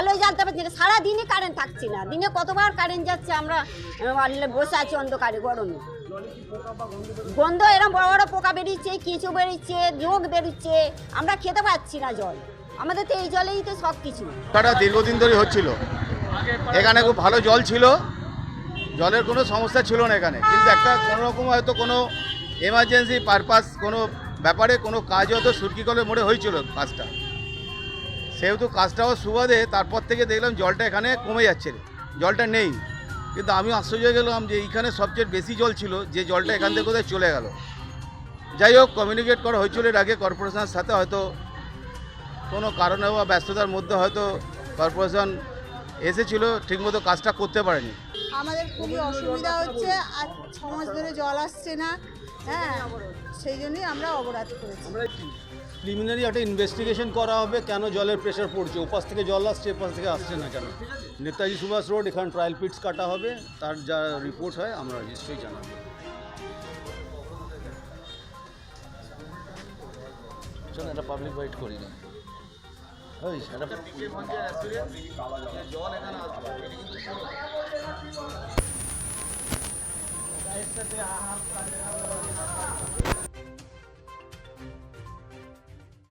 আলোয় জানতে পারছি না। সারাদিনই কারেন্ট থাকছে না। দিনে কতবার কারেন্ট যাচ্ছে আমরা বসে আছি অন্ধকারে, গরমে। গন্ধ এরকম বড় বড় পোকা বেরিয়েছে কিছু বেরিয়েছে, রোগ বেরিয়েছে আমরা খেতে পাচ্ছি না জল। আমাদের তো এই জলেই তো সব কিছু দীর্ঘদিন ধরে হচ্ছিল। এখানে খুব ভালো জল ছিল। জলের কোনো সমস্যা ছিল না এখানে। কিন্তু একটা কোনো রকম হয়তো কোনো এমার্জেন্সি পারপাস কোনো ব্যাপারে কোনো কাজ হয়তো সুরকি কলের মোড়ে হয়েছিল কাজটা সেহেতু কাজটাও সুবাদে, তারপর থেকে দেখলাম জলটা এখানে কমে যাচ্ছে জলটা নেই। কিন্তু আমি আশ্চর্য গেলাম যে এইখানে সবচেয়ে বেশি জল ছিল, যে জলটা এখান থেকে কোথায় চলে গেল। যাই হোক কমিউনিকেট করা হয়েছিল এর আগে কর্পোরেশনের সাথে, হয়তো কোনো কারণে বা ব্যস্ততার মধ্যে হয়তো কর্পোরেশন এসেছিল, ঠিকমতো কাজটা করতে পারেনি। আমাদের খুবই অসুবিধা হচ্ছে, আর ছ মাস ধরে জল আসছে না। হ্যাঁ। সেই জন্যই আমরা অবরাধ করেছি। প্রিলিমিনারি একটা ইনভেস্টিগেশন করা হবে কেন জলের প্রেশার পড়ছে? ওপাশ থেকে জল আসছে এপাশ থেকে আসছে না কেন? নেতাজি সুভাষ রোড এখানে ট্রায়াল পিটস কাটা হবে তার যা রিপোর্ট হয় আমরা নিশ্চয়ই জানাব। চলো একটা পাবলিক ওয়েট করি না। ওই Satria Ahmad.